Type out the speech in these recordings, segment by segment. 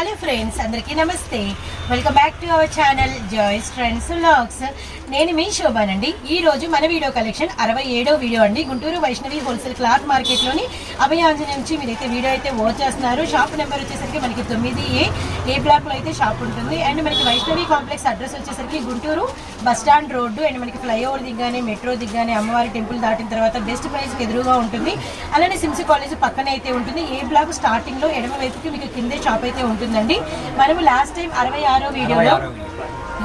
Hello friends అందరికీ నమస్తే. Welcome back to our channel joys friends lakhs నేను మీ శోభానండి. ఈ రోజు మన వీడియో కలెక్షన్ అరవై ఏడో వీడియో అండి. గుంటూరు వైష్ణవి హోల్సేల్ క్లాత్ మార్కెట్లోని అభయాంజలి నుంచి మీరైతే వీడియో అయితే వాచ్ చేస్తున్నారు. షాప్ నెంబర్ వచ్చేసరికి మనకి తొమ్మిది ఏ ఏ బ్లాక్లో అయితే షాప్ ఉంటుంది. అండ్ మనకి వైష్ణవి కాంప్లెక్స్ అడ్రస్ వచ్చేసరికి Guntur bus stand road. And మనకి ఫ్లైఓవర్ దిగ్గానే మెట్రో దిగ్గానే అమ్మవారి టెంపుల్ దాటిన తర్వాత బెస్ట్ ప్రైస్కి ఎదురుగా ఉంటుంది. అలానే సిమ్స్ కాలేజ్ పక్కనే అయితే ఉంటుంది. ఏ బ్లాక్ స్టార్టింగ్లో ఎడమ వైపుకి మీకు కిందే షాప్ అయితే ఉంటుంది. ఉంటుందండి మనము లాస్ట్ టైం అరవై ఆరో వీడియోలో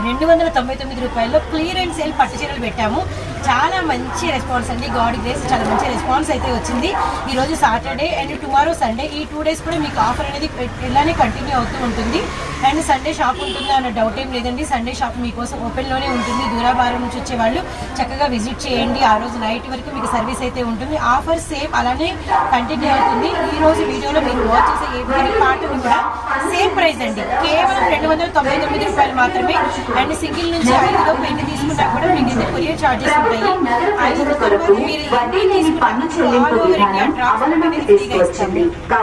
రెండు వందల తొంభై తొమ్మిది రూపాయల్లో క్లియర్ అండ్ సేల్ పట్టు చీరలు పెట్టాము. చాలా మంచి రెస్పాన్స్ అండి. గాడ్ గ్రేస్ చాలా మంచి రెస్పాన్స్ అయితే వచ్చింది. ఈరోజు సాటర్డే అండ్ టుమారో సండే ఈ టూ డేస్ కూడా మీకు ఆఫర్ అనేది ఇలానే కంటిన్యూ అవుతూ ఉంటుంది. అండ్ సండే షాప్ ఉంటుందా అన్న డౌట్ ఏం లేదండి. సండే షాప్ మీకోసం ఓపెన్లోనే ఉంటుంది. దూరాభారం నుంచి వచ్చే వాళ్ళు చక్కగా విజిట్ చేయండి. ఆ రోజు నైట్ వరకు మీకు సర్వీస్ అయితే ఉంటుంది. ఆఫర్ సేమ్ అలానే కంటిన్యూ అవుతుంది. ఈ రోజు వీడియోలో మీరు వాచ్ చేసే ఏ పాటలు కూడా సేమ్ ప్రైస్ అండి. కేవలం రెండు వందల తొంభై తొమ్మిది రూపాయలు మాత్రమే అండ్ సింగిల్ నుంచి ఐదులో పెళ్ళి తీసుకుంటా కూడా మీకు అయితే కొరియర్ చార్జెస్ ఉంటాయి. ఐదు తర్వాత మీరు తీసుకున్నా over India transport అనేది ఫ్రీగా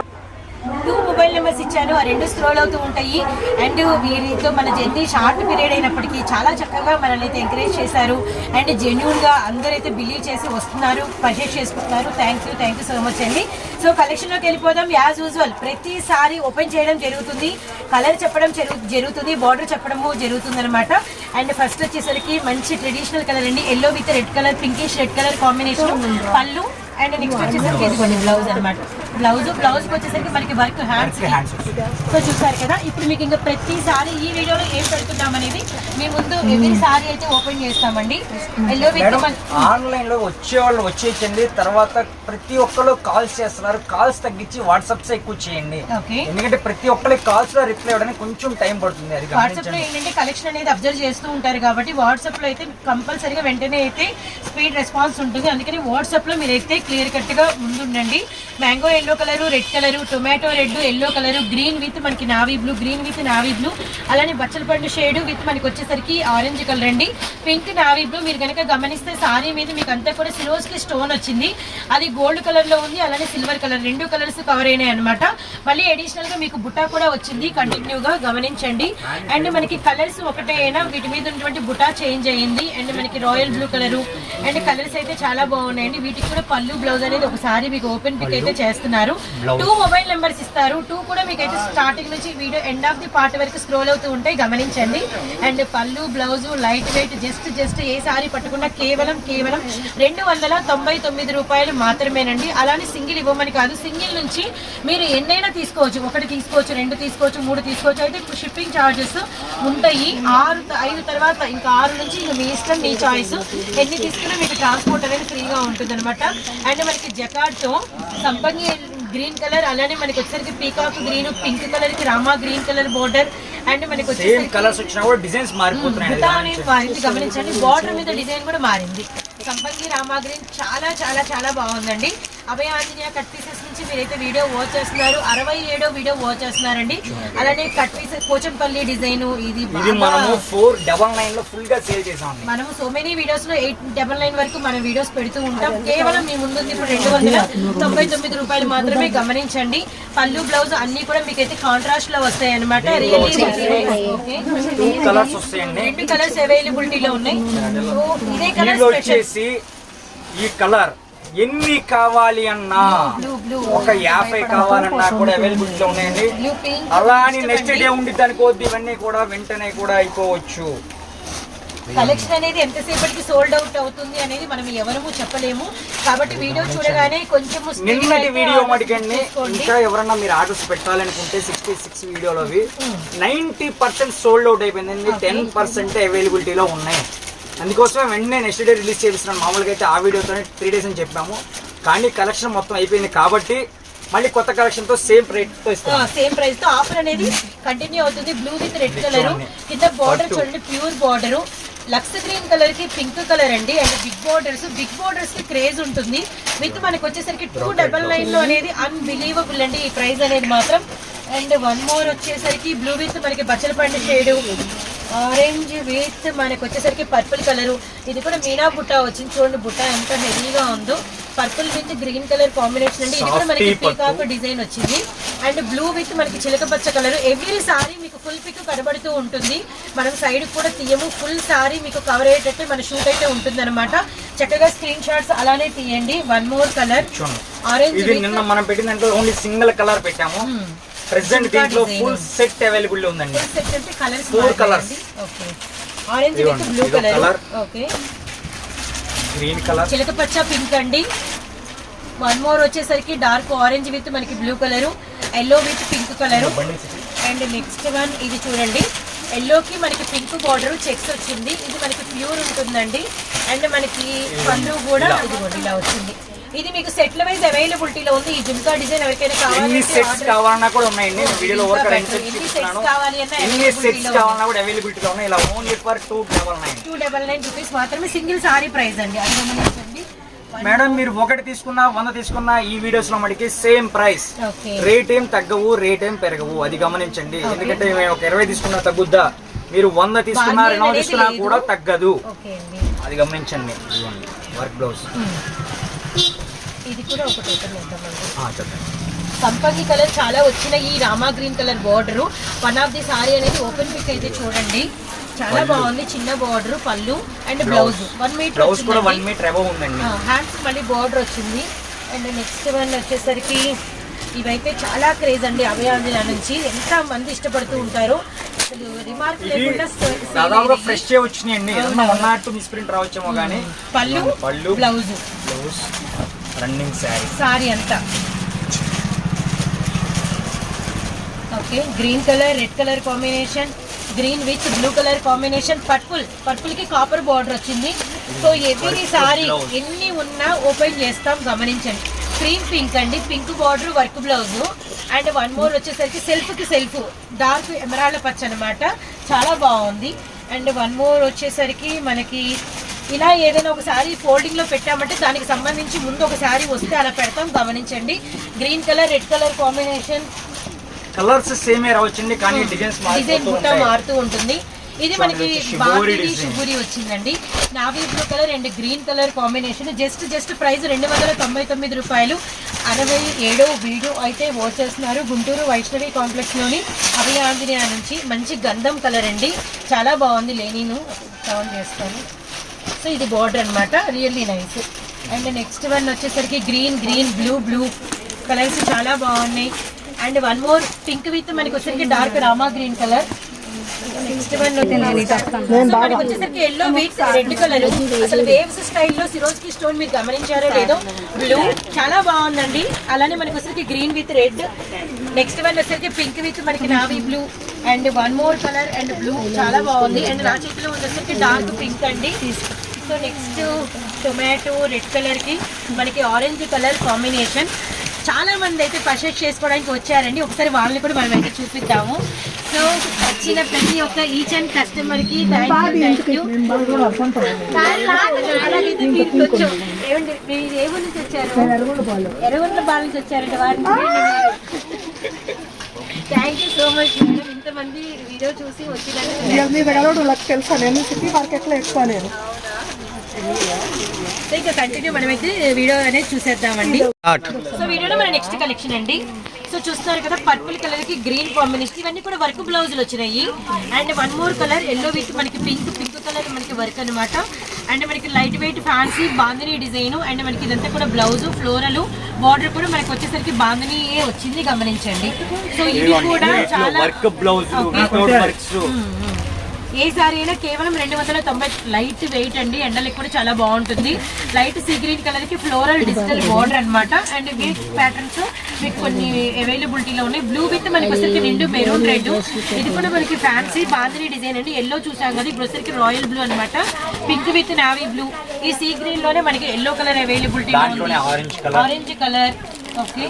ఇచ్చాను ఆ రెండు స్క్రోల్ అవుతూ ఉంటాయి. అండ్ వీరితో మన జర్నీ షార్ట్ పీరియడ్ అయినప్పటికీ చాలా చక్కగా మనల్ని అయితే ఎంకరేజ్ చేశారు. అండ్ జెన్యున్గా అందరైతే బిలీవ్ చేసి వస్తున్నారు పర్చేస్ చేసుకుంటున్నారు. Thank you thank you so much అండి సో కలెక్షన్లోకి వెళ్ళిపోదాం. యాజ్ యూజువల్ ప్రతిసారి ఓపెన్ చేయడం జరుగుతుంది. కలర్ చెప్పడం జరుగు- జరుగుతుంది. బార్డర్ చెప్పడము జరుగుతుంది అనమాట అండ్ ఫస్ట్ వచ్చేసరికి మంచి ట్రెడిషనల్ కలర్ అండి. Yellow with red colour pinkish red colour combination పళ్ళు. అండ్ నెక్స్ట్ వచ్చేసరికి బ్లౌజ్ అనమాట బ్లౌజ్ బ్లౌజ్ వచ్చేసరికి మనకి వర్క్ హ్యాండ్స్ సో చూసారు కదా? ఇప్పుడు మీకు ఇంకా ప్రతిసారి ఈ వీడియోలో ఏం పెడుతున్నాం అనేది మీ ముందు ఎవ్రీ సారీ అయితే ఓపెన్ చేస్తామండి. ఎల్లో విత్ మేడం ఆన్లైన్లో వచ్చే వాళ్ళు వచ్చేయండి తర్వాత ప్రతి ఒక్కరు కాల్స్ చేస్తున్నారు. కాల్స్ తగ్గించి వాట్సాప్స్ ఎక్కువ చేయండి. ఓకే ఎందుకంటే ప్రతి ఒక్కరికి కాల్స్లో రిప్లై ఇవ్వడానికి కొంచెం టైం పడుతుంది. అది వాట్సాప్లో ఏంటంటే కలెక్షన్ అనేది అబ్జర్వ్ చేస్తూ ఉంటారు కాబట్టి వాట్సాప్లో అయితే కంపల్సరీగా వెంటనే అయితే స్పీడ్ రెస్పాన్స్ ఉంటుంది. అందుకని వాట్సాప్లో మీరైతే క్లియర్ కట్గా ముందుండండి. Mango yellow colour red colour tomato red yellow colour green with మనకి navy blue green with navy blue అలానే బచ్చల పండు షేడ్ విత్ మనకి వచ్చేసరికి ఆరెంజ్ కలర్ అండి. పింక్ నావీ బ్లూ మీరు కనుక గమనిస్తే సారీ మీద మీకు అంతా కూడా సిరోస్కి స్టోన్ వచ్చింది. అది గోల్డ్ కలర్లో ఉంది అలానే సిల్వర్ కలర్ రెండు కలర్స్ కవర్ అయినాయి అనమాట మళ్ళీ అడిషనల్గా మీకు బుటా కూడా వచ్చింది. కంటిన్యూ గా గమనించండి. అండ్ మనకి కలర్స్ ఒకటే అయినా వీటి మీద ఉన్నటువంటి బుటా చేంజ్ అయ్యింది. అండ్ మనకి royal blue colour and colours అయితే చాలా బాగున్నాయండి. వీటికి కూడా పళ్ళు బ్లౌజ్ అనేది ఒకసారి మీకు ఓపెన్ పిక్ అయితే చేస్తున్నారు టూ మొబైల్ నెంబర్స్ ఇస్తారు. టూ కూడా మీకు అయితే స్టార్టింగ్ నుంచి video end of the part వరకు స్క్రోల్ అవుతూ ఉంటాయి. గమనించండి. అండ్ పళ్ళు blouse light weight just just a sari పట్టుకున్నా కేవలం కేవలం రెండు వందల తొంభై తొమ్మిది రూపాయలు మాత్రమేనండి. అలానే సింగిల్ ఇవ్వమని కాదు. సింగిల్ నుంచి మీరు ఎన్నైనా తీసుకోవచ్చు. ఒకటి తీసుకోవచ్చు రెండు తీసుకోవచ్చు మూడు తీసుకోవచ్చు. అయితే ఇప్పుడు షిప్పింగ్ ఛార్జెస్ ఉంటాయి. ఆరు ఐదు తర్వాత ఇంకా ఆరు నుంచి ఇంకా మీ ఇష్టం మీ చాయిస్ ఎన్ని తీసుకున్నా మీకు ట్రాన్స్పోర్ట్ అనేది ఫ్రీగా ఉంటుంది అనమాట అండ్ మనకి జకార్డ్తో సంపంగి గ్రీన్ కలర్ అలానే మనకి వచ్చేసరికి పీకాక్ గ్రీన్ పింక్ కలర్కి Rama green colour border and మనకి సేమ్ కలర్స్ వచ్చినా కూడా డిజైన్స్ మారిపోతున్నాయి అనేది మారింది. గమనించండి బార్డర్ మీద డిజైన్ కూడా మారింది. సంపంగి రామా గ్రీన్ చాలా చాలా చాలా బాగుందండి. అభయ ఆంజనేయ కట్ పీసెస్ నుంచి మీరైతే వీడియో వాచ్ చేస్తున్నారు అరవై ఏడో వీడియో వాచ్ చేస్తున్నారండి. అలానే కట్ పీసెస్ పోచంపల్లి డిజైన్ ఇది మనము ఫోర్ డబల్ నైన్లో ఫుల్గా సేల్ చేసాం మనము సో మెనీ వీడియోస్లో ఎయిట్ డబల్ నైన్ వరకు మన వీడియోస్ పెడుతూ ఉంటాం. కేవలం మీ ముందు ఇప్పుడు రెండు వందల తొంభై తొమ్మిది రూపాయలు మాత్రమే గమనించండి. పళ్ళు బ్లౌజ్ అన్ని కూడా మీకైతే కాంట్రాస్ట్లో వస్తాయి అనమాట కలర్స్ రెండు కలర్స్ అవైలబిలిటీలో ఉన్నాయి. సో ఇదే కలర్ వచ్చేసి ఈ కలర్ ఎన్ని కావాలి అన్నా? ఒక యాభై కావాలన్నా కూడా అవైలబిలిటీ లో ఉన్నాయండి. అలా అని నెక్స్ట్ డే ఉండి దానికోద్ది ఇవన్నీ కూడా వెంటనే కూడా అయిపోవచ్చు. కలెక్షన్ అనేది ఎంతసేపటికి సోల్డ్ అవుట్ అవుతుంది అనేది మనం ఎవరము చెప్పలేము. కాబట్టి వీడియో చూడగానే కొంచెం నిన్నటి వీడియో మడికండి ఇంకా ఎవరన్నా మీరు ఆర్డర్స్ పెట్టాలనుకుంటే సిక్స్టీ సిక్స్ వీడియోలోవి నైంటీ పర్సెంట్ సోల్డ్ అవుట్ అయిపోయిందండి. టెన్ పర్సెంట్ అవైలబిలిటీలో ఉన్నాయి. అందుకోసమే వెంటనే నెక్స్ట్ డే రిలీజ్ చేపిస్తున్నాం మామూలుగా అయితే ఆ వీడియోతోనే త్రీ డేస్ అని చెప్పాము. కానీ కలెక్షన్ మొత్తం అయిపోయింది కాబట్టి మళ్ళీ కొత్త కలెక్షన్తో సేమ్ రేట్తో ఇస్తాం సేమ్ ప్రైస్తో ఆఫర్ అనేది కంటిన్యూ అవుతుంది. బ్లూ విత్ రెడ్ కలర్ కింద బార్డర్ చూడండి ప్యూర్ బార్డర్ లక్స్ గ్రీన్ కలర్కి పింక్ కలర్ అండి. అండ్ బిగ్ బార్డర్స్ బిగ్ బార్డర్స్కి క్రేజ్ ఉంటుంది. విత్ మనకి వచ్చేసరికి టూ డబల్ నైన్లో అనేది అన్బిలీవబుల్ అండి ఈ ప్రైస్ అనేది మాత్రం. అండ్ వన్ మోర్ వచ్చేసరికి బ్లూ విత్ మనకి బచ్చల పండు షేడ్ ఆరెంజ్ విత్ మనకి వచ్చేసరికి పర్పుల్ కలర్. ఇది కూడా మీనా బుట్ట వచ్చింది చూడండి బుట్ట ఎంత హెవీగా ఉందో. Purple with green colour combination అండి. ఇది కూడా మనకి. పీకాక్ డిజైన్ వచ్చింది. అండ్ బ్లూ విత్ మనకి చిలక పచ్చ కలర్. ఎవ్రీ సారీ మీకు ఫుల్ పిక్ కనబడుతూ ఉంటుంది. మనం సైడ్ కూడా తీయము. ఫుల్ సారీ మీకు కవర్ అయ్యేటట్టు మన షూట్ అయితే ఉంటుంది చక్కగా స్క్రీన్ షాట్స్ అలానే తీయండి. వన్ మోర్ కలర్ ఆరెంజ్ నిన్న మనం పెట్టిన ఓన్లీ సింగిల్ కలర్ పెట్టాము. ప్రెసెంట్ దీంట్లో. ఫుల్ సెట్ అవైలబుల్ ఉందండి. అంటే కలర్స్ ఆరెంజ్ విత్ బ్లూ ఇదో కలర్. ఓకే గ్రీన్ కలర్ చిలక పచ్చ పింక్ అండి. వన్ మోర్ వచ్చేసరికి డార్క్ ఆరెంజ్ విత్ మనకి blue colour yellow with pink colour and next one ఇది చూడండి. ఎల్లోకి మనకి పింక్ బార్డర్ చెక్స్ వచ్చింది. ఇది మనకి ప్యూర్ ఉంటుందండి. అండ్ మనకి పళ్ళు కూడా ఇదిగోండి ఇలా వచ్చింది. ఇది మీకు సెట్ల వైజ్ అవైలబిలిటీలో ఉంది. ఈ జుమ్కా డిజైన్ ఎవరికైనా ఎన్ని కావాలంటే సెట్స్ కావాలన్నా కూడా ఉన్నాయండి నేను వీడియోలో ఇంకా వర్క్ better. ఎన్ని కావాలి ఎన్ని సెట్స్ కావాలన్నా కూడా అవైలబిలిటీలో ఉన్నాయి. ఇలా only for two double nine two double nine rupees మాత్రమే సింగిల్ సారీ ప్రైస్ అండి. అది గమనించండి. మేడం మీరు ఒకటి తీసుకున్నా వంద తీసుకున్నా ఈ వీడియోస్లో మనకి సేమ్ ప్రైస్ రేట్ ఏం తగ్గవు రేట్ ఏం పెరగవు. అది గమనించండి. ఎందుకంటే మేము ఒక ఇరవై తీసుకున్నా తగ్గుద్దా? మీరు వంద తీసుకున్నా రెండు తీసుకున్నా. కూడా తగ్గదు. అది గమనించండి. వర్క్ బ్లౌజ్ ఇది కూడా ఒకటి ఓపెన్ చేద్దామండి. చెప్పండి. సంపంగి కలర్ చాలా వచ్చిన ఈ Rama green colour border. One of the sari అనేది ఓపెన్ పిక్ అయితే చూడండి. చాలా. బాగుంది చిన్న బార్డర్ పళ్ళు and blouse. One metre blouse కూడా వన్ మీటర్ అబవ్ ఉందండి. హ్యాండ్స్ మళ్ళీ బార్డర్ వచ్చింది. అండ్ నెక్స్ట్ వన్ వచ్చేసరికి ఇవైతే చాలా క్రేజ్ అండి అభయాంజన నుంచి. ఎంత మంది ఇష్టపడుతూ ఉంటారు. అసలు రిమార్క్ లేకుండా దాదాపుగా. ఫ్రెష్ వచ్చినాయండి. ఏదన్నా వన్ నాట్ టూ మిస్ప్రింట్ రావచ్చేమో కానీ పళ్ళు పళ్ళు blouse blouse running sari. Sari అంతా. Okay green colour red colour combination green with blue colour combination purple. పర్పుల్కి copper border వచ్చింది. So every sari. ఎన్ని ఉన్నా ఓపెన్ చేస్తాం గమనించండి. క్రీమ్ పింక్ అండి pink border work blouse. And one more వచ్చేసరికి సెల్ఫ్కి self. Dark emerald పచ్చ అనమాట చాలా బాగుంది. అండ్ వన్ మోర్ వచ్చేసరికి మనకి ఇలా ఏదైనా ఒక సారీ ఫోల్డింగ్లో పెట్టామంటే దానికి సంబంధించి ముందు ఒక సారీ వస్తే అలా పెడతాం. గమనించండి. Green colour red colour combination. Colours సేమే రావచ్చండి కానీ డిజైన్స్ డిజైన్ బుట్ట మారుతూ ఉంటుంది. ఇది మనకి బాగుంది వచ్చిందండి. Navy blue colour and green colour combination. Just just price రెండు వందల తొంభై తొమ్మిది రూపాయలు. అరవై ఏడో వీడియో అయితే వాచ్ చేస్తున్నారు గుంటూరు వైష్ణవి కాంప్లెక్స్లోని అభయ ఆంజనేయ నుంచి. మంచి గంధం కలర్ అండి. చాలా బాగుంది. లేనీను కవర్ చేస్తాను. సో ఇది బార్డర్ అన్నమాట. Really nice and next one వచ్చేసరికి green green blue blue colours చాలా బాగున్నాయి. And one more pink with మనకి వచ్చేసరికి డార్క్ రామా గ్రీన్ కలర్ వచ్చేసరికి ఎల్లో విత్ రెడ్ కలర్. అసలు వేవ్స్ స్టైల్లో సిరోజ్కి స్టోన్ మీరు గమనించారో లేదో? బ్లూ చాలా బాగుందండి. అలానే మనకి వచ్చేసరికి green with red. Next one వచ్చేసరికి పింక్ విత్ మనకి navy blue and one more colour and blue. చాలా బాగుంది. అండ్ నా చేతిలో వచ్చేసరికి డార్క్ పింక్ అండి. సో నెక్స్ట్ టొమాటో రెడ్ కలర్కి మనకి ఆరెంజ్ కలర్ కాంబినేషన్. చాలా మంది అయితే పర్చేస్ చేసుకోవడానికి వచ్చారండి. ఒకసారి వాళ్ళని కూడా మనం అయితే చూపిద్దాము. సో వచ్చిన ప్రతి ఒక్క ఈచ్ అండ్ కస్టమర్కి మీరు ఏ ఊరు నుంచి వచ్చారు? ఎర్రగొండ బాల్. నుంచి వచ్చారండి వారిని thank you so much madam ఇంతమంది వీడియో చూసి వాళ్ళకి తెలుసా నేను సిటీ మార్కెట్లో ఎక్కువ నేను. సో ఇంకా కంటిన్యూ మనమైతే వీడియో అనేది చూసేద్దామండి. సో వీడియోలో మన నెక్స్ట్ కలెక్షన్ అండి. సో చూస్తున్నారు కదా పర్పుల్ కలర్కి గ్రీన్ కాంబినేషన్ ఇవన్నీ కూడా వర్క్ బ్లౌజులు వచ్చినాయి. And one more colour yellow with మనకి పింక్ పింక్ కలర్ మనకి వర్క్ అన్నమాట. అండ్ మనకి light weight fancy bandhani design. And మనకి ఇదంతా కూడా బ్లౌజ్ ఫ్లోరల్ బార్డర్ కూడా మనకి వచ్చేసరికి బాందినీ వచ్చింది గమనించండి. సో ఇవి కూడా చాలా వర్క్ బ్లౌజ్ ఏ సారీ అయినా కేవలం రెండు వందల తొంభై లైట్ వెయిట్ అండి. ఎండలకు కూడా చాలా బాగుంటుంది. లైట్ సీ గ్రీన్ కలర్కి ఫ్లోరల్ డిజిటల్ బార్డర్ అన్నమాట. అండ్ వీట్ ప్యాటర్న్స్ మీకు కొన్ని అవైలబిలిటీలో ఉన్నాయి. బ్లూ విత్ మనకి వచ్చరికి రెండు మెరూన్ రెడ్. ఇది కూడా మనకి ఫ్యాన్సీ బాందిని డిజైన్ అండి. ఎల్లో చూసాం కదా ఇప్పుడు వచ్చరికి రాయల్ బ్లూ అన్నమాట. Pink with navy blue. ఈ సీ గ్రీన్లోనే మనకి yellow colour availability orange colour. Okay.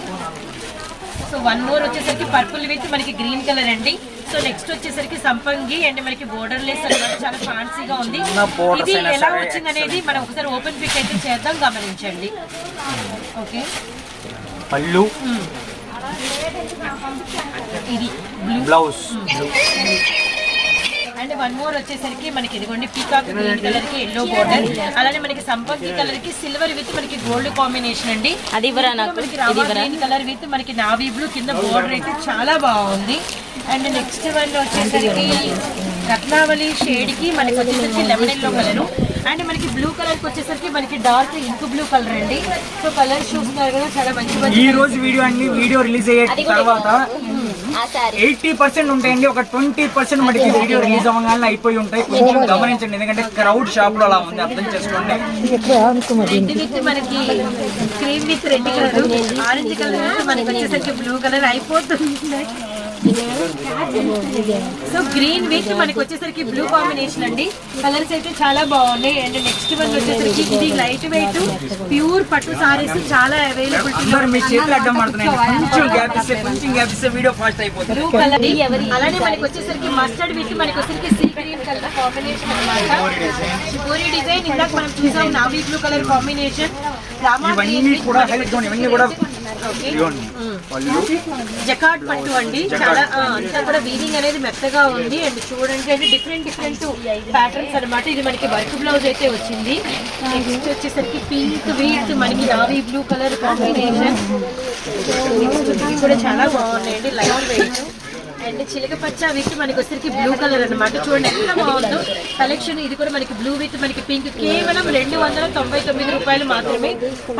So one more వచ్చేసరికి పర్పుల్ విత్ మనకి గ్రీన్ కలర్ అండి. సో నెక్స్ట్ వచ్చేసరికి సంపంగి అండ్ మనకి బోర్డర్ లెస్ అన్నమాట. చాలా ఫ్యాన్సీగా ఉంది. ఇది ఎలా వచ్చింది అనేది మనం ఒకసారి ఓపెన్ పిక్ అయితే చేద్దాం. గమనించండి. ఓకే పళ్ళు. ఇది blue blouse and one more వచ్చేసరికి మనకి ఇదిగోండి పీకాక్ గ్రీన్ కలర్కి ఎల్లో బోర్డర్ అలానే మనకి సంపంగి కలర్కి సిల్వర్ విత్ మనకి గోల్డ్ కాంబినేషన్ అండి. అది మనకి గ్రీన్ కలర్ విత్ మనకి నావీ బ్లూ కింద బోర్డర్ అయితే చాలా బాగుంది. అండ్ నెక్స్ట్ వన్ వచ్చేసరికి రత్నావళి షేడ్కి మనకి వచ్చేసరికి లెమన్ ఎల్లో కలర్ అండ్ మనకి బ్లూ కలర్కి వచ్చేసరికి మనకి డార్క్ ఇంక్ బ్లూ కలర్ అండి. సో కలర్ చూస్తున్నారు కదా చాలా మంచి ఈ రోజు వీడియో అన్ని వీడియో రిలీజ్ అయ్యే తర్వాత ఎయిటీ పర్సెంట్ ఉంటాయండి. ఒక ట్వంటీ పర్సెంట్ మనకి వీడియో రిలీజ్ అవ్వగానే అయిపోయి ఉంటాయి. కొంచెం గమనించండి. ఎందుకంటే క్రౌడ్ షాప్లో అలా ఉంది. అర్థం చేసుకోండి. మనకి cream with red colour orange colour మనకి వచ్చేసరికి బ్లూ కలర్ అయిపోతుంది. సో గ్రీన్ విత్ మనకి వచ్చేసరికి బ్లూ కాంబినేషన్ అండి. కలర్స్ అయితే చాలా బాగున్నాయి. అండ్ నెక్స్ట్ వన్ వచ్చేసరికి ఇది లైట్ వెయిట్ ప్యూర్ పట్టు సారీస్ చాలా అవైలబిలిటీ అందరు మీ చేతులు అడ్డం పడుతున్నాయి. కొంచెం గ్యాప్ ఇస్తే కొంచెం గ్యాప్ ఇస్తే వీడియో ఫాస్ట్ అయిపోతుంది. బ్లూ కలర్ అలానే మనకి వచ్చేసరికి మస్టర్డ్ విత్ మనకి వచ్చేసరికి సీ గ్రీన్ కలర్ కాంబినేషన్ అన్నమాట. పూరి డిజైన్ ఇందాక మనం చూసాం navy blue colour combination Rama ఇవన్నీ కూడా హైలైట్ ఇవన్నీ కూడా జకాట్ పట్టు అండి. చాలా అంతా కూడా వీవింగ్ అనేది మెత్తగా ఉంది. అండ్ చూడండి అంటే డిఫరెంట్ డిఫరెంట్ ప్యాటర్న్స్ అన్నమాట. ఇది మనకి వర్క్ బ్లౌజ్ అయితే వచ్చింది. నెక్స్ట్ వచ్చేసరికి పింక్ వీట్ మనకి నావీ బ్లూ కలర్ కాంబినేషన్. కూడా చాలా బాగున్నాయండి. Light weight. అండ్ చిలక పచ్చ విత్ మనకి వచ్చేసరికి బ్లూ కలర్ అన్నమాట. చూడండి ఎంత బాగుందో. కలెక్షన్ ఇది కూడా మనకి బ్లూ విత్ మనకి పింక్ కేవలం రెండు వందల తొంభై తొమ్మిది రూపాయలు మాత్రమే.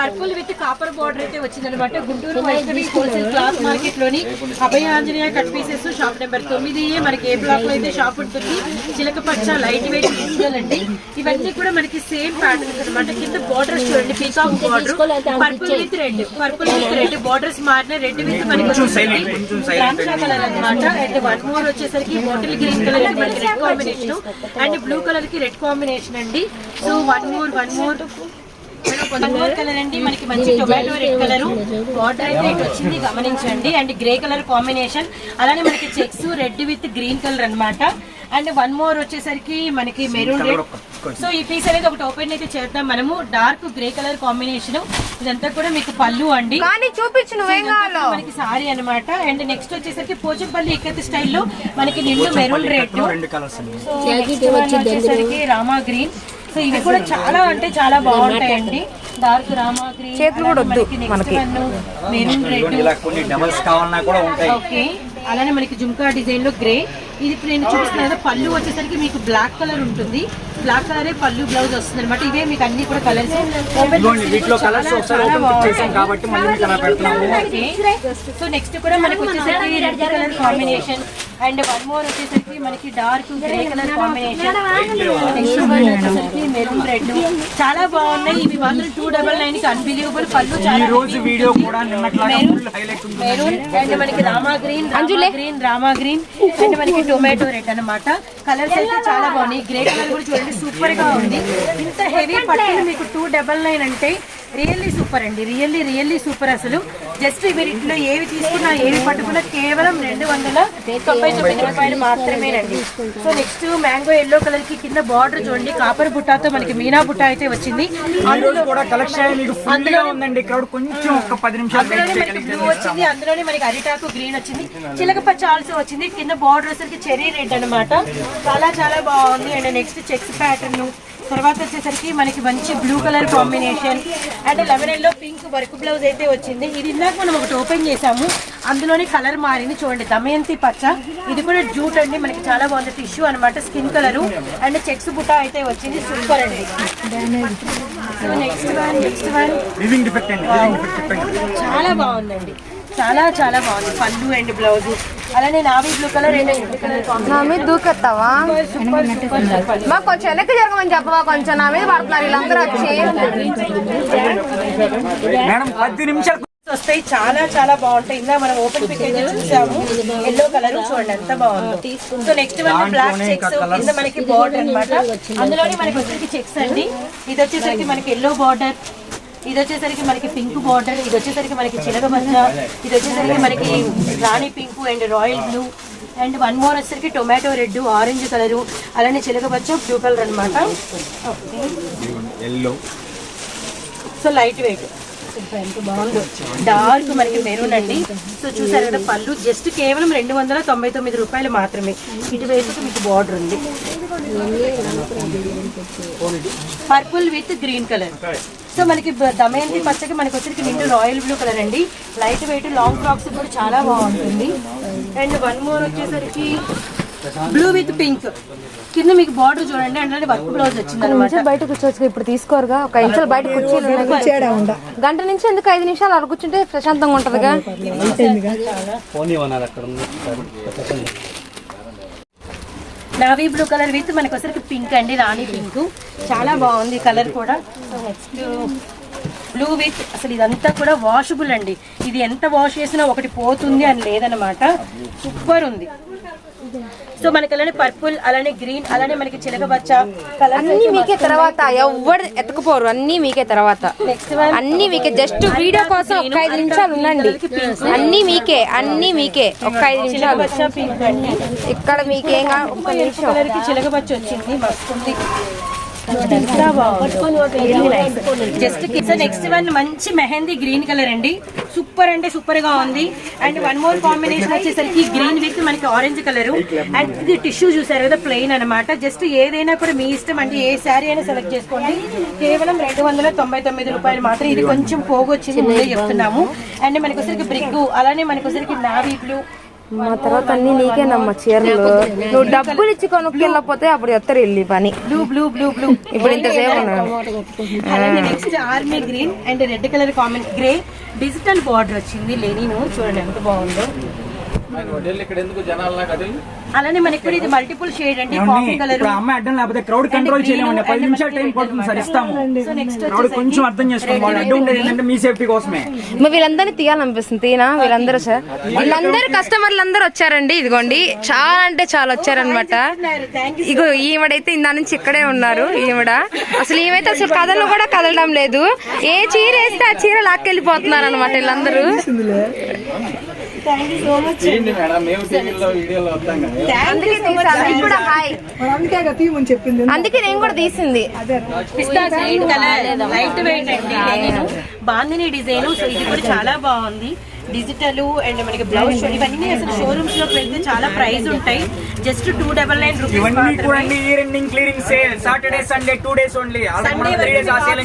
పర్పుల్ విత్ కాపర్ బార్డర్ అయితే వచ్చిందనమాట Guntur Vaishnavi wholesale cloth మార్కెట్లోని Abhaya Anjaneya cut pieces shop number తొమ్మిది మనకి ఏ బ్లాక్లో అయితే షాప్ ఉంటుంది. చిలక పచ్చ లైట్ వెయిట్ అండి. ఇవన్నీ కూడా మనకి సేమ్ ప్యాటర్న్స్ అన్నమాట. కింద బార్డర్స్ చూడండి peacock border purple with red purple with red borders మారిన రెడ్ విత్ మనకి కలర్ అన్నమాట. అండ్ వన్ మోర్ వచ్చేసరికి bottle green colour red combination and blue కలర్కి రెడ్ కాంబినేషన్ అండి. So one more one more one more colour అండి. మనకి మంచి tomato red colour border అయితే ఇటు వచ్చింది గమనించండి. అండ్ గ్రే కలర్ కాంబినేషన్ అలానే మనకి checks red with green colour అన్నమాట. అండ్ వన్ మోర్ వచ్చేసరికి మనకి మెరూన్ రెడ్ సో ఈ పీస్ అనేది ఒకటి ఓపెన్ అయితే చేద్దాం మనము. డార్క్ గ్రే కలర్ కాంబినేషన్ ఇదంతా కూడా మీకు పళ్ళు అండి. కానీ చూపించు నువ్వేం కావాలో. మనకి సారీ అన్నమాట. అండ్ నెక్స్ట్ వచ్చేసరికి పోచంపల్లి ఇక్కత్ స్టైల్లో మనకి నిండు మెరూన్ రెడ్ వచ్చేసరికి రామా గ్రీన్ సో ఇవి కూడా చాలా అంటే చాలా బాగుంటాయండి. డార్క్ రామా గ్రీన్ చేతులు కూడా వద్దు మనకి. మెరూన్ రెడ్ ఇదిగోండి, ఇలా కొన్ని డబల్స్ కావాలన్నా కూడా ఉంటాయి. ఓకే అలానే మనకి జుమ్కా డిజైన్లో గ్రే. ఇది ఇప్పుడు నేను చూపిస్తున్నాను పళ్ళు వచ్చేసరికి మీకు బ్లాక్ కలర్ ఉంటుంది. బ్లాక్ కలరే పళ్ళు బ్లౌజ్ వస్తుంది అనమాట ఇవే మీకు అన్ని కూడా కలర్స్ వీటిలో కలర్స్ కాబట్టి సో నెక్స్ట్ కూడా మనకి వచ్చేసరికి red colour combination and one more వచ్చేసరికి మనకి dark grey colour combination next one వచ్చేసరికి మెరూన్ రెడ్ చాలా బాగున్నాయి. ఇవి మాత్రం టూ డబల్ నైన్కి అన్బిలీవబుల్ పళ్ళు ఈ చాలా రోజు వీడియో కూడా మెరూన్ అండ్ మనకి Rama green Rama green Rama green and మనకి టొమాటో రెడ్ అన్నమాట. కలర్స్ అయితే చాలా బాగున్నాయి. గ్రే కలర్ కూడా చూడండి సూపర్గా ఉంది. ఇంత హెవీ పట్టులు మీకు టూ డబల్ నైన్ అంటే రియల్లీ సూపర్ అండి. రియల్లీ రియల్లీ సూపర్ అసలు. జస్ట్ వీటిలో ఏవి తీసుకున్నా ఏవి పట్టుకున్నా కేవలం రెండు వందల తొంభై తొమ్మిది రూపాయలు మాత్రమేనండి సో నెక్స్ట్ మ్యాంగో ఎల్లో కలర్కి కింద బార్డర్ చూడండి. కాపర్ బుట్టాతో మనకి మీనా బుట్ట అయితే వచ్చింది. వచ్చింది. అందులోనే మనకి అరిటాకు గ్రీన్ వచ్చింది. చిలక పచ్చ ఆల్సో వచ్చింది. కింద బార్డర్ వచ్చేసరికి చెరీ రెడ్ అన్నమాట. చాలా చాలా బాగుంది. అండ్ నెక్స్ట్ చెక్స్ ప్యాటర్న్ తర్వాత వచ్చేసరికి మనకి మంచి blue colour combination and lemon yellow pink work blouse అయితే వచ్చింది. ఇది ఇందాక మనం ఒకటి ఓపెన్ చేసాము అందులోనే కలర్ మారింది చూడండి. దమయంతి పచ్చ. ఇది కూడా జూట్ అండి. మనకి చాలా బాగుంది. టిష్యూ అన్నమాట స్కిన్ కలర్ అండ్ చెక్స్ బుట్ట అయితే వచ్చింది. సూపర్ అండి. నెక్స్ట్ వన్ నెక్స్ట్ వన్ చాలా బాగుందండి. చాలా చాలా బాగుంది. పళ్ళు అండ్ బ్లౌజ్. అలానే navy blue colour and red colour నా మీద దూకెత్తావా? మా కొంచెం వెనక్కి జరగమని చెప్పవా? కొంచెం నా మీద పడుతున్నారు వీళ్ళందరూ వచ్చి. మేడం పది నిమిషాలు వస్తాయి. చాలా చాలా బాగుంటాయి. ఇందా మనం ఓపెన్ పిక్ అయితే చూసాము. ఎల్లో కలర్ చూడండి ఎంత బాగుందో. So next one black checks కింద మనకి బార్డర్ అన్నమాట. అందులోనే మనకి వచ్చేసరికి చెక్స్ అండి. ఇది వచ్చేసరికి మనకి ఎల్లో బార్డర్ ఇది వచ్చేసరికి మనకి పింక్ బార్డర్ ఇది వచ్చేసరికి మనకి చిలక మచ్చ ఇది వచ్చేసరికి మనకి రాణి pink and royal blue. And one more వచ్చేసరికి టొమాటో రెడ్ ఆరెంజ్ కలరు అలానే చిలక పచ్చ బ్లూ కలర్ అనమాట సో లైట్ వెయిట్. డార్క్ మనకి మెరూన్ అండి. సో చూసారు కదా పళ్ళు. జస్ట్ కేవలం రెండు వందల తొంభై తొమ్మిది రూపాయలు మాత్రమే. ఇటు వైపుకి మీకు బార్డర్ ఉంది. Purple with green colour. So మనకి దమయంతి పచ్చకి మనకి వచ్చరికి నిండు రాయల్ బ్లూ కలర్ అండి. లైట్ వెయిట్ లాంగ్ ఫ్రాక్స్ కూడా చాలా బాగుంటుంది. అండ్ వన్ మోర్ వచ్చేసరికి బ్లూ విత్ పింక్. కింద మీకు బార్డర్ చూడండి అంటే వర్క్ బ్లౌజ్ వచ్చింది అనమాట బయట కూర్చోవచ్చు ఇప్పుడు తీసుకోరుగా. ఒక ఇంచులు బయట కూర్చొని గంట నుంచి ఎందుకు ఐదు నిమిషాలు అలా కూర్చుంటే ప్రశాంతంగా ఉంటదిగా? నావీ బ్లూ కలర్ విత్ మనకి వచ్చరికి పింక్ అండి రాణి పింక్. చాలా బాగుంది కలర్ కూడా. నెక్స్ట్ బ్లూ విత్ అసలు ఇదంతా కూడా వాషబుల్ అండి. ఇది ఎంత వాష్ చేసినా ఒకటి పోతుంది అని లేదనమాట సూపర్ ఉంది. సో మనకి అలానే పర్పుల్ అలానే గ్రీన్ అలానే మనకి చిలకబచ్చ అన్ని మీకే తర్వాత ఎవరు ఎత్తుకుపోరు అన్ని మీకే తర్వాత. అన్ని మీకే జస్ట్ వీడియో కోసం ఒక ఐదు నిమిషాలు ఉండండి. అన్ని మీకే అన్ని మీకే ఒక ఐదు నిమిషాలు. ఇక్కడ మీకేం ఒక్క నిమిషం. చిలకబచ్చ వచ్చింది మస్తు ఉంది జస్ట్ కిచెన్ నెక్స్ట్ వన్ మంచి మెహందీ గ్రీన్ కలర్ అండి. సూపర్ అంటే సూపర్గా ఉంది. అండ్ వన్ మోర్ కాంబినేషన్ వచ్చేసరికి గ్రీన్ విత్ మనకి ఆరెంజ్ కలర్ అండ్ ఇది టిష్యూ చూసారు కదా ప్లెయిన్ అనమాట జస్ట్ ఏదైనా కూడా మీ ఇష్టం అంటే ఏ శారీ అయినా సెలెక్ట్ చేసుకోండి. కేవలం రెండు వందల తొంభై తొమ్మిది రూపాయలు మాత్రం ఇది కొంచెం పోగు వచ్చింది ముందే చెప్తున్నాము. అండ్ మనకు వచ్చరికి బ్రిగ్గు అలానే మనకు వచ్చరికి నావీ బ్లూ మా తర్వాత అన్ని నీకేనమ్మ చీరలు. నువ్వు డబ్బులు ఇచ్చి కొనుక్కెళ్ళకపోతే అప్పుడు ఎత్తరు వెళ్ళి పని. Blue blue blue blue. ఇప్పుడు ఇంతసేపు next army green and red colour common grey digital border వచ్చింది. లెనిన్ చూడండి ఎంత బాగుందో. అలానే మనకి కూడా ఇది మల్టిపుల్ షేడ్ అండి కాఫీ కలర్ ఇప్పుడు ఆ అమ్మాయి అడ్డం లేకపోతే క్రౌడ్ కంట్రోల్ చేయలేమండి. పది నిమిషాలు టైం పడుతుంది సార్ ఇస్తాము. సో నెక్స్ట్ క్రౌడ్ కొంచెం అర్థం చేసుకోండి. వాళ్ళు అడ్డం ఉండేది ఏంటంటే మీ సేఫ్టీ కోసమే. మరి వీళ్ళందరినీ తీయాలనిపిస్తుంది తీనా? వీళ్ళందరూ సార్? వీళ్ళందరూ కస్టమర్లు అందరూ వచ్చారండి ఇదిగోండి. చాలా అంటే చాలా వచ్చారనమాట. యూ ఇగో ఈవిడైతే ఇందా నుంచి ఇక్కడే ఉన్నారు ఈవిడ. అసలు ఈమెతే అసలు కథలు కూడా కదలడం లేదు. ఏ చీర వేస్తే ఆ చీర లాక్కెళ్ళిపోతున్నారు అనమాట వీళ్ళందరూ థ్యాంక్ యూ సో మచ్ అందుకే నేను కూడా తీసింది. లైట్ వెయిట్ అండి. నేను బాందిని డిజైన్ సో ఇది కూడా చాలా బాగుంది. డిజిటల్ అండ్ మనకి బ్లౌజ్ ఇవన్నీ అసలు షోరూమ్స్లోకి వెళ్తే చాలా ప్రైస్ ఉంటాయి. Just two double nine rupees clearing sale Saturday Sunday two days only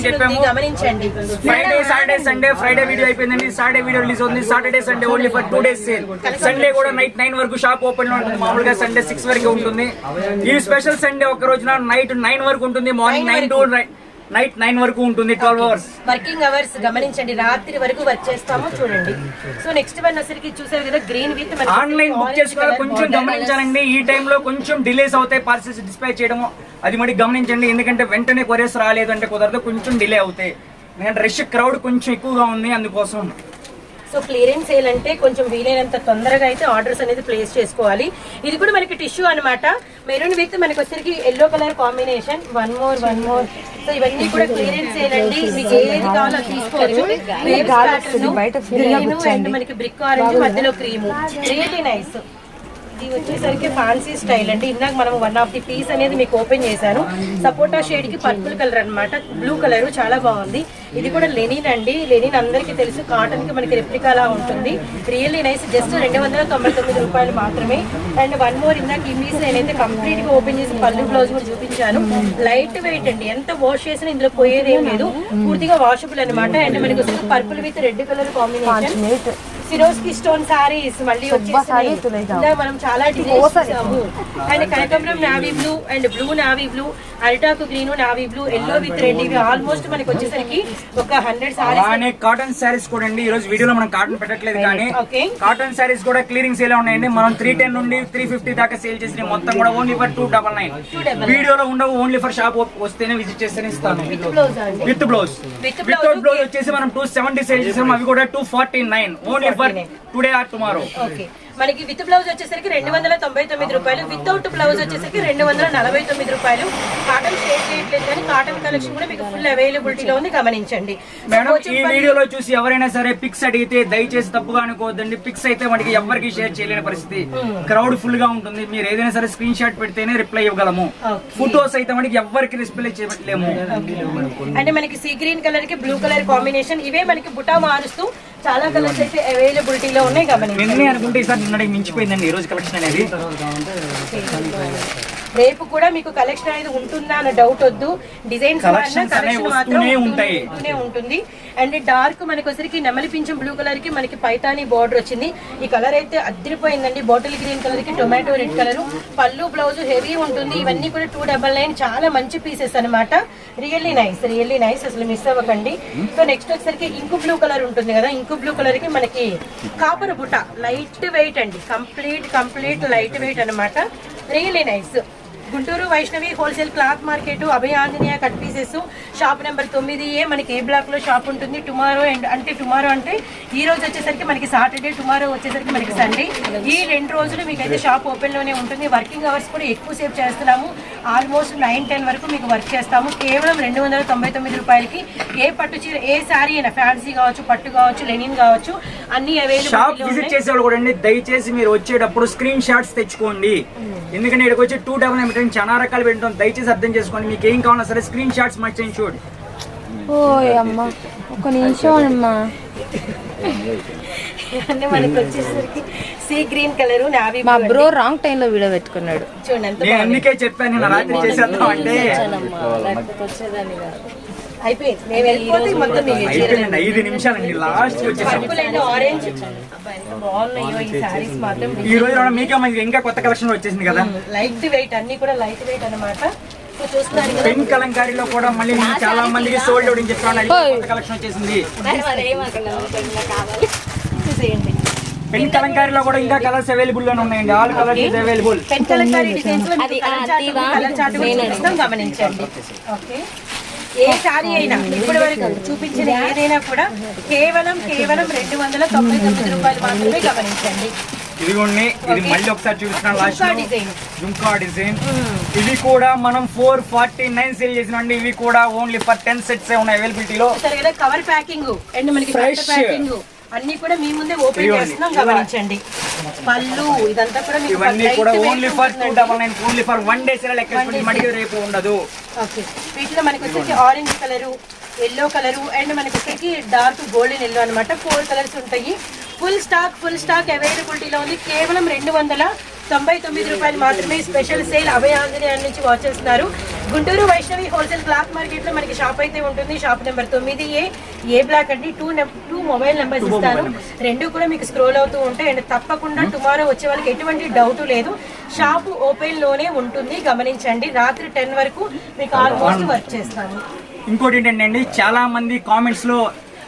Sunday గమనించండి. Friday Saturday Sunday Friday video అయిపోయిందండి సాటర్డే వీడియో రిలీజ్ అవుతుంది Saturday Sunday only for two days sale Sunday కూడా night nine వరకు shop ఓపెన్లో ఉంటుంది మామూలుగా Sunday six వరకు ఉంటుంది. ఈ స్పెషల్ సండే ఒక రోజున నైట్ నైన్ వరకు ఉంటుంది morning nine to night nine వరకు ఉంటుంది ట్వెల్వ్ అవర్స్. వర్కింగ్ అవర్స్ గమనించండి రాత్రి వరకు వర్క్ చేస్తాము చూడండి. సో నెక్స్ట్ వన్ వచ్చరికి చూసారు కదా గ్రీన్ విత్ ఆన్లైన్ బుక్ చేసుకోవాలి. కొంచెం గమనించాలండి. ఈ టైంలో కొంచెం డిలేస్ అవుతాయి. పార్సల్స్ డిస్పాచ్ చేయడము అది మరి గమనించండి. ఎందుకంటే వెంటనే కొరియర్స్ రాలేదు అంటే కుదరదు. కొంచెం డిలే అవుతాయి. ఎందుకంటే రష్ క్రౌడ్ కొంచెం ఎక్కువగా ఉంది అందుకోసం. సో క్లియరెన్స్ అంటే కొంచెం వీలైనంత తొందరగా అయితే ఆర్డర్స్ అనేది ప్లేస్ చేసుకోవాలి. ఇది కూడా మనకి టిష్యూ అన్నమాట. మెరూన్ విత్ మనకి వచ్చరికి yellow colour combination. One more one more so ఇవన్నీ కూడా క్లియరెన్స్ అండి మీకు ఏది కావాలో తీసుకోవచ్చు. and మనకి బ్రిక్ ఆరెంజ్ మధ్యలో క్రీమ్ రియల్లీ నైస్ ఇది వచ్చేసరికి ఫ్యాన్సీ స్టైల్ అండి. ఇందాక మనం వన్ ఆఫ్ ది పీస్ అనేది మీకు ఓపెన్ చేశాను. సపోటా షేడ్కి పర్పుల్ కలర్ అన్నమాట. బ్లూ కలర్ చాలా బాగుంది. ఇది కూడా లెనిన్ అండి. లెనిన్ అందరికీ తెలుసు. కాటన్కి మనకి రెప్లికా లా ఉంటుంది. రియల్లీ నైస్ జస్ట్ రెండు వందల తొంభై తొమ్మిది రూపాయలు మాత్రమే. అండ్ వన్ మోర్ ఇందాక ఈ పీస్ నేనైతే కంప్లీట్గా ఓపెన్ చేసి పళ్ళు బ్లౌజ్ కూడా చూపించాను. లైట్ వెయిట్ అండి. ఎంత వాష్ చేసినా ఇందులో పోయేది ఏం లేదు. పూర్తిగా వాషబుల్ అన్నమాట. అండ్ మనకి purple with red colour combination Swarovski stone saris మళ్ళీ వచ్చేసి మనం చాలా డిజైన్స్ చూసాము. అండ్ కనకాంబరం navy blue and blue navy blue అరిటాకు green navy blue yellow with red ఇవి ఆల్మోస్ట్ మనకి వచ్చేసరికి ఒక హండ్రెడ్ సారీస్ అలానే కాటన్ శారీస్ కూడా అండి ఈ రోజు వీడియోలో మనం కాటన్ పెట్టట్లేదు కానీ ఓకే కాటన్ శారీస్ కూడా క్లియరింగ్ సేల్ ఉన్నాయండి. మనం త్రీ టెన్ నుండి త్రీ ఫిఫ్టీ దాకా సేల్ చేసిన మొత్తం కూడా only for two double nine వీడియోలో ఉండవు ఓన్లీ ఫర్ షాప్ వస్తేనే విజిట్ చేస్తేనే ఇస్తాను. బ్లౌజ్ అండి. విత్ బ్లౌజ్ విత్ బ్లౌజ్ వచ్చేసి మనం టూ సెవెంటీ సేల్ చేసాం అవి కూడా two forty nine only today or tomorrow. Okay. మనకి విత్ బ్లౌజ్ వచ్చేసరికి రెండు వందల తొంభై తొమ్మిది రూపాయలు. వితౌట్ బ్లౌజ్ వచ్చేసరికి రెండు వందల నలభై తొమ్మిది రూపాయలు. కాటన్ షేర్ చేయట్లేదు కానీ కాటన్ కలెక్షన్ కూడా మీకు ఫుల్ అవైలబిలిటీలో ఉంది. గమనించండి. మేడం ఈ వీడియోలో చూసి ఎవరైనా సరే పిక్స్ అడిగితే దయచేసి తప్పుగా అనుకోవద్దండి. పిక్స్ అయితే మనకి ఎవరికి షేర్ చేయలేని పరిస్థితి. క్రౌడ్ ఫుల్గా ఉంటుంది. మీరు ఏదైనా సరే స్క్రీన్ షాట్ పెడితేనే రిప్లై ఇవ్వగలము. ఫోటోస్ అయితే మనకి ఎవరికి రిప్లై చేయలేము అంటే మనకి సీ గ్రీన్ కలర్కి బ్లూ కలర్ కాంబినేషన్ ఇవే మనకి బుటా మారుస్తూ చాలా కలర్స్ అయితే అవైలబిలిటీలో ఉన్నాయి గమనించండి నిన్నే అనుకుంటే ఈసారి నిన్నటికి మించిపోయిందండి. ఈ రోజు కలెక్షన్ అనేది. రేపు కూడా మీకు కలెక్షన్ అనేది ఉంటుందా అన్న డౌట్ వద్దు. డిజైన్స్. ఉంటూనే ఉంటుంది. అండ్ డార్క్ మనకి వచ్చరికి నెమలి పింఛం బ్లూ కలర్కి మనకి పైతాని బార్డర్ వచ్చింది. ఈ కలర్ అయితే అద్దరిపోయిందండి. బాటిల్ గ్రీన్ కలర్కి టొమాటో రెడ్ కలర్ పళ్ళు బ్లౌజ్ హెవీ ఉంటుంది. ఇవన్నీ కూడా టూ డబల్ నైన్ చాలా మంచి పీసెస్ అన్నమాట. రియల్లీ నైస్ రియల్లీ నైస్ అసలు మిస్ అవ్వకండి. సో నెక్స్ట్ వచ్చేసరికి ఇంకు బ్లూ కలర్ ఉంటుంది కదా. ఇంకు బ్లూ కలర్కి మనకి కాపర్ బుట్ట. లైట్ వెయిట్ అండి. కంప్లీట్ కంప్లీట్ లైట్ వెయిట్ అన్నమాట. Really nice Guntur Vaishnavi wholesale cloth market Abhaya Anjaneya cut pieces. Shop number తొమ్మిది ఏ మనకి ఏ బ్లాక్లో షాప్ ఉంటుంది? టుమారో అండ్ అంటే టుమారో అంటే ఈ రోజు వచ్చేసరికి మనకి సాటర్డే టుమారో వచ్చేసరికి మనకి సండే. ఈ రెండు రోజులు మీకు అయితే షాప్ ఓపెన్లోనే ఉంటుంది. వర్కింగ్ అవర్స్ కూడా ఎక్కువ సేపు చేస్తున్నాము. ఆల్మోస్ట్ నైన్ టెన్ వరకు మీకు వర్క్ చేస్తాము. కేవలం రెండు వందల తొంభై తొమ్మిది రూపాయలకి ఏ పట్టు చీర ఏ శారీ అయినా ఫ్యాన్సీ కావచ్చు పట్టు కావచ్చు లెనిన్ కావచ్చు అన్ని షాప్ అవైలబుల్ విజిట్ చేసే వాళ్ళు కూడా దయచేసి మీరు వచ్చేటప్పుడు స్క్రీన్ షాట్స్ తెచ్చుకోండి. ఎందుకంటే ఇక్కడికి వచ్చి టూ డబల్ నైన్ చాలా రకాలు పెట్టడం దయచేసి అర్థం చేసుకోండి మీకు ఏం కావాలన్నా సరే స్క్రీన్ షాట్స్ మస్ట్ చూడండి. ఓ అమ్మ ఒక నిమిషం అమ్మా. అంటే మనకి వచ్చేసరికి సీ గ్రీన్ కలర్ నావీ మా బ్రో రాంగ్ వీడియో పెట్టుకున్నాడు. చూడండి అందుకే చెప్పాను నేను రాత్రి చేసేద్దాం అంటే. అయిపోయింది. మేము వెళ్ళిపోతే మొత్తం మీకు అయిపోయిందండి ఐదు నిమిషాలండి లాస్ట్ వచ్చేసాం. పర్పుల్ ఆరెంజ్ బాగున్నాయో ఈ రోజు కూడా మీకే మనకి ఇంకా కొత్త కలెక్షన్ వచ్చేసింది కదా? లైట్ వెయిట్ అన్ని కూడా లైట్ వెయిట్ అన్నమాట. సో చూస్తున్నారు కదా. పెన్ కలంకారీలో కూడా మళ్ళీ చాలా మందికి సోల్డ్ అవుట్ చెప్పాను అది కొత్త కలెక్షన్ వచ్చేసింది? చూసేయండి. పెన్ కలంకారీలో కూడా ఇంకా కలర్స్ అవైలబుల్లోనే ఉన్నాయండి. All colours is available pen Kalamkari డిజైన్స్లో colour? Colour గమనించండి. ఓకే. ఏ సారీ అయినా ఇప్పటి వరకు చూపించిన ఏదైనా కూడా కేవలం కేవలం రెండు వందల తొంభై తొమ్మిది రూపాయలు మాత్రమే గమనించండి. ఇదిగోండి ఇది మళ్ళీ ఒకసారి చూపిస్తున్నాను లాస్ట్ ఇంకా డిజైన్. జుంకా డిజైన్. ఇవి కూడా మనం ఫోర్ ఫార్టీ నైన్ సేల్ చేసినండి ఇవి కూడా ఓన్లీ ఫర్ టెన్ సెట్స్ ఉన్నాయి అవైలబిలిటీలో కవర్ ప్యాకింగ్ అండ్ మనకి. ప్యాకింగ్ అన్ని కూడా మీ ముందే ఓపెన్. చేస్తున్నాం గమనించండి. పళ్ళు ఇదంతా కూడా మీకు ఇవన్నీ కూడా only for two. Double nine only for one day sale లెక్క మటుకు రేపు ఉండదు. ఓకే. వీటిలో మనకి వచ్చేసి orange colour yellow colour and మనకి వచ్చేసి డార్క్ గోల్డెన్ ఎల్లో అన్నమాట. ఫోర్ కలర్స్ ఉంటాయి. ఫుల్ స్టాక్ ఫుల్ స్టాక్ అవైలబిలిటీలో ఉంది. కేవలం రెండు వందల తొంభై తొమ్మిది రూపాయలు మాత్రమే స్పెషల్ సేల్ అభయ ఆంజనేయ నుంచి వాచ్ చేస్తున్నారు. గుంటూరు వైష్ణవి హోల్సేల్ క్లాత్ మార్కెట్లో మనకి షాప్ అయితే ఉంటుంది. షాప్ నెంబర్ తొమ్మిది ఏ ఏ బ్లాక్ అండి. టూ టూ మొబైల్ నెంబర్స్ ఇస్తాను. రెండు కూడా మీకు స్క్రోల్ అవుతూ ఉంటాయి. అండ్ తప్పకుండా టుమారో వచ్చే వాళ్ళకి ఎటువంటి డౌట్ లేదు. షాప్ ఓపెన్లోనే ఉంటుంది. గమనించండి. రాత్రి టెన్ వరకు మీకు ఆల్మోస్ట్ వర్క్ చేస్తాను. ఇంకోటి ఏంటంటే చాలా మంది కామెంట్స్లో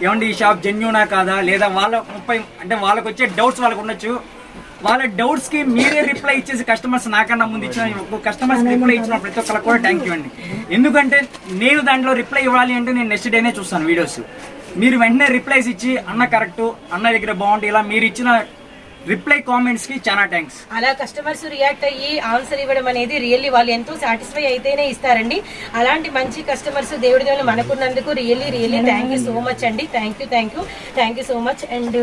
ఏమండి ఈ షాప్ జెన్యునా కాదా? లేదా వాళ్ళ ముప్పై అంటే వాళ్ళకి వచ్చే డౌట్స్ వాళ్ళకు ఉండొచ్చు. వాళ్ళ డౌట్స్కి మీరే రిప్లై ఇచ్చేసి కస్టమర్స్ నాకన్నా ముందు ఇచ్చిన కస్టమర్స్ రిప్లై ఇచ్చిన ప్రతి ఒక్కరికి కూడా థ్యాంక్ యూ అండి. ఎందుకంటే నేను దాంట్లో రిప్లై ఇవ్వాలి అంటే నేను నెక్స్ట్ డేనే చూస్తాను వీడియోస్ మీరు వెంటనే రిప్లైస్ ఇచ్చి అన్న కరెక్ట్ అన్న దగ్గర బాగుంటుంది ఇలా మీరు ఇచ్చిన రిప్లై కామెంట్స్కి చాలా థ్యాంక్స్ అలా కస్టమర్స్ రియాక్ట్ అయ్యి ఆన్సర్ ఇవ్వడం అనేది రియల్లీ వాళ్ళు ఎంతో సాటిస్ఫై అయితేనే ఇస్తారండి. అలాంటి మంచి కస్టమర్స్ దేవుడి దేవుడు మనకున్నందుకు really really thank you so much అండి. Thank you thank you thank you so much and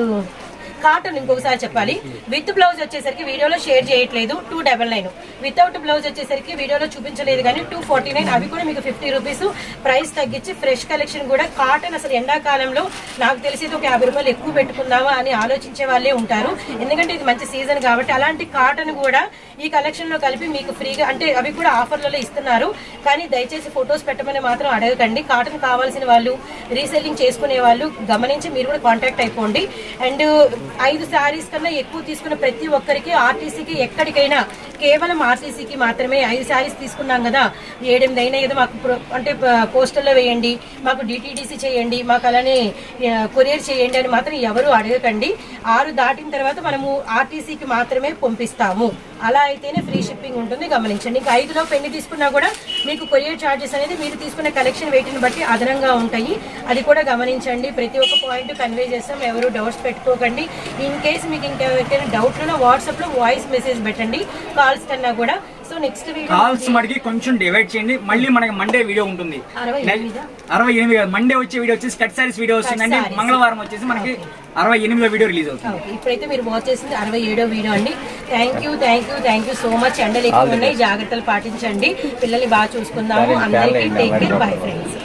cotton ఇంకొకసారి చెప్పాలి. విత్ బ్లౌజ్ వచ్చేసరికి వీడియోలో షేర్ చేయట్లేదు. Two double nine without blouse వచ్చేసరికి వీడియోలో చూపించలేదు కానీ టూ ఫార్టీ నైన్ అవి కూడా మీకు ఫిఫ్టీ రూపీస్ ప్రైస్ తగ్గించి ఫ్రెష్ కలెక్షన్ కూడా. కాటన్ అసలు ఎండాకాలంలో నాకు తెలిసి ఇది ఒక యాభై రూపాయలు ఎక్కువ పెట్టుకుందామా అని ఆలోచించే వాళ్ళే ఉంటారు. ఎందుకంటే ఇది మంచి సీజన్ కాబట్టి అలాంటి కాటన్ కూడా ఈ కలెక్షన్లో కలిపి మీకు ఫ్రీగా అంటే అవి కూడా ఆఫర్లలో ఇస్తున్నారు. కానీ దయచేసి ఫొటోస్ పెట్టమని మాత్రం అడగకండి. కాటన్ కావాల్సిన వాళ్ళు రీసెల్లింగ్ చేసుకునే వాళ్ళు గమనించి మీరు కూడా కాంటాక్ట్ అయిపోండి. అండ్ ఐదు శారీస్ కన్నా ఎక్కువ తీసుకున్న ప్రతి ఒక్కరికి ఆర్టీసీకి ఎక్కడికైనా కేవలం ఆర్సీసీకి మాత్రమే ఐదు శారీస్ తీసుకున్నాం కదా. ఏడెనిమిది అయినా ఏదో మాకు ప్రో- అంటే పోస్టల్లో వేయండి మాకు డిటీడీసీ చేయండి మాకు అలానే కొరియర్ చేయండి అని మాత్రం ఎవరు అడగకండి. ఆరు దాటిన తర్వాత మనము ఆర్టీసీకి మాత్రమే పంపిస్తాము. అలా అయితేనే ఫ్రీ షిప్పింగ్ ఉంటుంది. గమనించండి. ఇంకా ఐదులో పెళ్ళి తీసుకున్నా కూడా మీకు కొరియర్ ఛార్జెస్ అనేది మీరు తీసుకున్న కలెక్షన్ వెయిట్ని బట్టి అదనంగా ఉంటాయి. అది కూడా గమనించండి. ప్రతి ఒక్క పాయింట్ కన్వే చేస్తాం. ఎవరు డౌట్స్ పెట్టుకోకండి. ఇన్ కేస్ మీకు ఇంకెవరికైనా డౌట్లున్నా వాట్సాప్లో వాయిస్ మెసేజ్ పెట్టండి. కాల్స్ కన్నా కూడా సో నెక్స్ట్ వీడియో కాల్స్ మటుకి కొంచెం డివైడ్ చేయండి. మళ్ళీ మనకి మండే వీడియో ఉంటుంది. అరవై ఎనిమిదా? మండే వచ్చే వీడియో వచ్చేసి కట్ సారీస్ వీడియో వస్తుందండి. మంగళవారం వచ్చేసి మనకి అరవై ఎనిమిదో వీడియో రిలీజ్ అవుతుంది. ఇప్పుడైతే మీరు వాచ్ చేసింది అరవై ఏడో వీడియో అండి. Thank you thank you thank you so much ఎండలు ఎక్కువ ఉన్నాయి. జాగ్రత్తలు పాటించండి. పిల్లల్ని బాగా చూసుకుందాము. అందరికీ టేక్ కేర్ బై ఫ్రెండ్స్